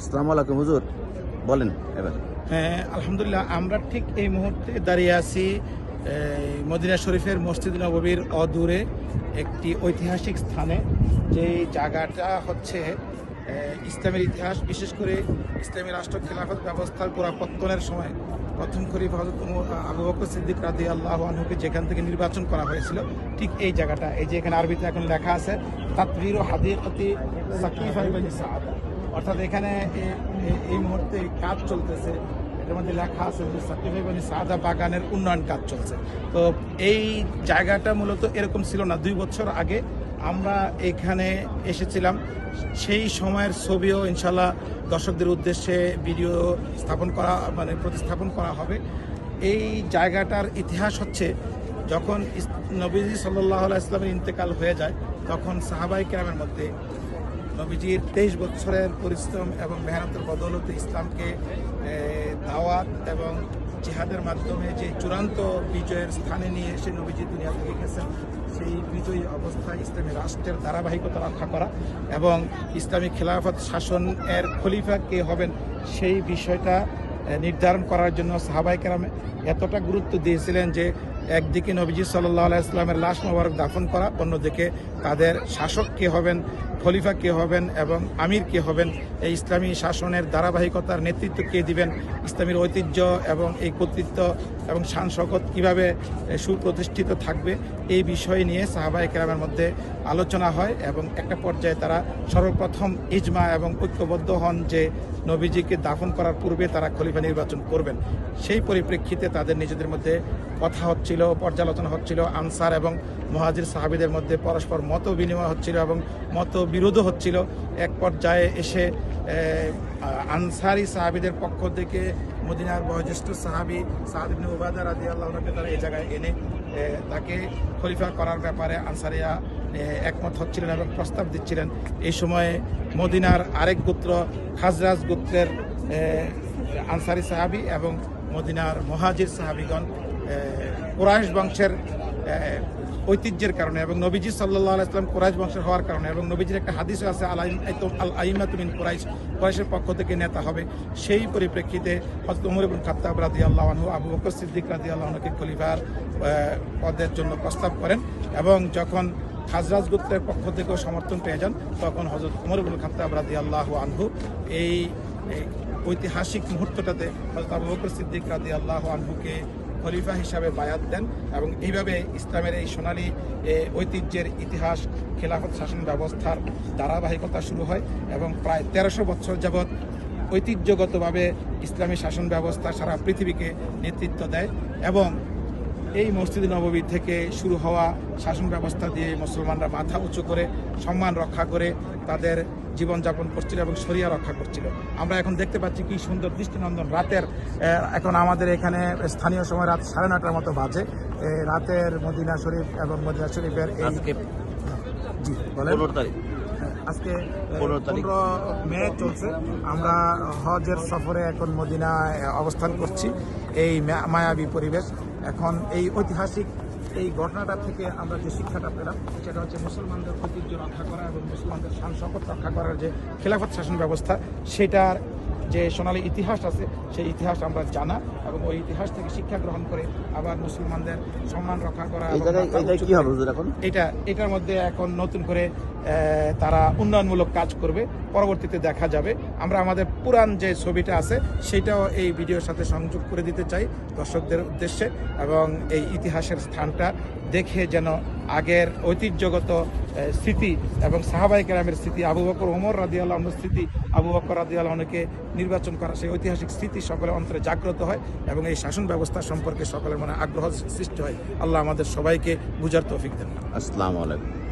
আসসালামু আলাইকুম, হুজুর। বলেন এবার। হ্যাঁ আলহামদুলিল্লাহ, আমরা ঠিক এই মুহূর্তে দাঁড়িয়ে আছি মদিনা শরীফের মসজিদ নববীর অদূরে একটি ঐতিহাসিক স্থানে। যে জায়গাটা হচ্ছে ইসলামের ইতিহাস, বিশেষ করে ইসলামী রাষ্ট্র খেলাফত ব্যবস্থার গোড়াপত্তনের সময় প্রথম খরিফ হজরত আবু বকর সিদ্দিক রাদি আল্লাহ আনহুকে যেখান থেকে নির্বাচন করা হয়েছিল, ঠিক এই জায়গাটা, এই যে এখানে আরবিতে এখন লেখা আছে, তাতবির ও হাদিকতি সাকিফ আইবানি সাহাদা অর্থাৎ এখানে এই মুহূর্তে কাজ চলতেছে। এটার মধ্যে লেখা আছে যে বানি সাদা বাগানের উন্নয়ন কাজ চলছে। তো এই জায়গাটা মূলত এরকম ছিল না। দুই বছর আগে আমরা এখানে এসেছিলাম। সেই সময়ের ছবিও ইনশাল্লাহ দর্শকদের উদ্দেশ্যে ভিডিও স্থাপন করা মানে প্রতিস্থাপন করা হবে। এই জায়গাটার ইতিহাস হচ্ছে, যখন নবীজি সাল্লাহ ইসলামের ইন্তেকাল হয়ে যায়, তখন সাহাবাই কেরামের মধ্যে নবীজির তেইশ বছরের পরিশ্রম এবং মেহনতের বদৌলতে ইসলামকে দাওয়াত এবং জিহাদের মাধ্যমে যে চূড়ান্ত বিজয়ের স্থানে নিয়ে এসে নবীজি দুনিয়া থেকে গেছেন, সেই বিজয়ী অবস্থায় ইসলামী রাষ্ট্রের ধারাবাহিকতা রক্ষা করা এবং ইসলামী খেলাফত শাসন এর খলিফা কে হবেন সেই বিষয়টা নির্ধারণ করার জন্য সাহাবাই কেরামে এতটা গুরুত্ব দিয়েছিলেন যে একদিকে নবীজি সাল্লাহ ইসলামের লাশ মোবারক দাফন করা, অন্যদিকে তাদের শাসক কে হবেন খলিফা কে হবেন এবং আমির কে হবেন? এই ইসলামী শাসনের ধারাবাহিকতার নেতৃত্ব কে দিবেন? ইসলামীর ঐতিহ্য এবং এই কর্তৃত্ব এবং শান শকত কীভাবে সুপ্রতিষ্ঠিত থাকবে এই বিষয় নিয়ে সাহাবাই কেরামের মধ্যে আলোচনা হয় এবং একটা পর্যায়ে তারা সর্বপ্রথম ইজমা এবং ঐক্যবদ্ধ হন যে নবীজিকে দাফন করার পূর্বে তারা খলিফা নির্বাচন করবেন। সেই পরিপ্রেক্ষিতে তাদের নিজেদের মধ্যে কথা হচ্ছিল, পর্যালোচনা হচ্ছিল, আনসার এবং মহাজির সাহাবিদের মধ্যে পরস্পর মত বিনিময় হচ্ছিল এবং মত বিরোধও হচ্ছিল। এক পর্যায়ে এসে আনসারি সাহাবিদের পক্ষ থেকে মদিনার বয়োজ্যেষ্ঠ সাহাবি সাহাদিবিন উবাদা রাজি আল্লাহকে তারা এই জায়গায় এনে তাকে খলিফা করার ব্যাপারে আনসারিয়া একমত হচ্ছিলেন এবং প্রস্তাব দিচ্ছিলেন। এই সময়ে মদিনার আরেক গোত্র খাজরাজ গোত্রের আনসারি সাহাবি এবং মদিনার মহাজির সাহাবিগণ কোরআশ বংশের ঐতিহ্যের কারণে এবং নবীজি সাল্লাহ ইসলাম কোরাইশ বংশের হওয়ার কারণে এবং নবীজির একটা হাদিস আছে, আল আইমাতুমিন কোরাইশ, কোরাইশের পক্ষ থেকে নেতা হবে। সেই পরিপ্রেক্ষিতে হজরত উমর ইবুল খাত্তাব রাদি আল্লাহ আনহু, আবু বকর সিদ্দিক রাদি আল্লাহকে খলিফার পদের জন্য প্রস্তাব করেন এবং যখন খাজরাজ গোত্রের পক্ষ থেকেও সমর্থন পেয়ে যান, তখন হজরত উমর ইবুল খাত্তাব রাদি আল্লাহ আনহু এই ঐতিহাসিক মুহূর্তটাতে হজরত আবু বকর সিদ্দিক রাদি আল্লাহ আনহুকে খলিফা হিসাবে বায়াত দেন এবং এইভাবে ইসলামের এই সোনালী ঐতিহ্যের ইতিহাস, খেলাফত শাসন ব্যবস্থার ধারাবাহিকতা শুরু হয় এবং প্রায় তেরোশো বছর যাবৎ ঐতিহ্যগতভাবে ইসলামী শাসন ব্যবস্থা সারা পৃথিবীকে নেতৃত্ব দেয় এবং এই মসজিদ নববী থেকে শুরু হওয়া শাসন ব্যবস্থা দিয়ে মুসলমানরা মাথা উঁচু করে সম্মান রক্ষা করে তাদের জীবনযাপন করছিল এবং শরিয়া রক্ষা করছিল। আমরা এখন দেখতে পাচ্ছি কি সুন্দর দৃষ্টিনন্দন। রাতের এখন আমাদের এখানে স্থানীয় সময় রাত সাড়ে নটার মতো বাজে। রাতের মদিনা শরীফ এবং মদিনা শরীফের এই আজকে জি বলেন। পনেরো আজকে পনেরো মে চলছে। আমরা হজের সফরে এখন মদিনায় অবস্থান করছি। এই মায়াবী পরিবেশ। এখন এই ঐতিহাসিক এই ঘটনাটা থেকে আমরা যে শিক্ষাটা পেলাম, সেটা হচ্ছে মুসলমানদের ঐতিহ্য রক্ষা করা এবং মুসলমানদের শান শপথ রক্ষা করার যে খেলাফত শাসন ব্যবস্থা, সেটার যে সোনালী ইতিহাস আছে সেই ইতিহাস আমরা জানা এবং ওই ইতিহাস থেকে শিক্ষা গ্রহণ করে আবার মুসলমানদের সম্মান রক্ষা করা এটা এটার মধ্যে এখন নতুন করে তারা উন্নয়নমূলক কাজ করবে। পরবর্তীতে দেখা যাবে। আমরা আমাদের পুরান যে ছবিটা আছে সেটাও এই ভিডিওর সাথে সংযোগ করে দিতে চাই দর্শকদের উদ্দেশ্যে এবং এই ইতিহাসের স্থানটা দেখে যেন আগের ঐতিহ্যগত স্মৃতি এবং সাহাবাই কেরামের স্মৃতি, আবু বকর, ওমর রাদি আল্লাহর স্মৃতি, আবু বকর রাদি আল্লাহকে নির্বাচন করা সেই ঐতিহাসিক স্মৃতি সকলের অন্তরে জাগ্রত হয় এবং এই শাসন ব্যবস্থা সম্পর্কে সকলের মনে আগ্রহ সৃষ্টি হয়। আল্লাহ আমাদের সবাইকে বুঝার তৌফিক দেন। আসসালামু আলাইকুম।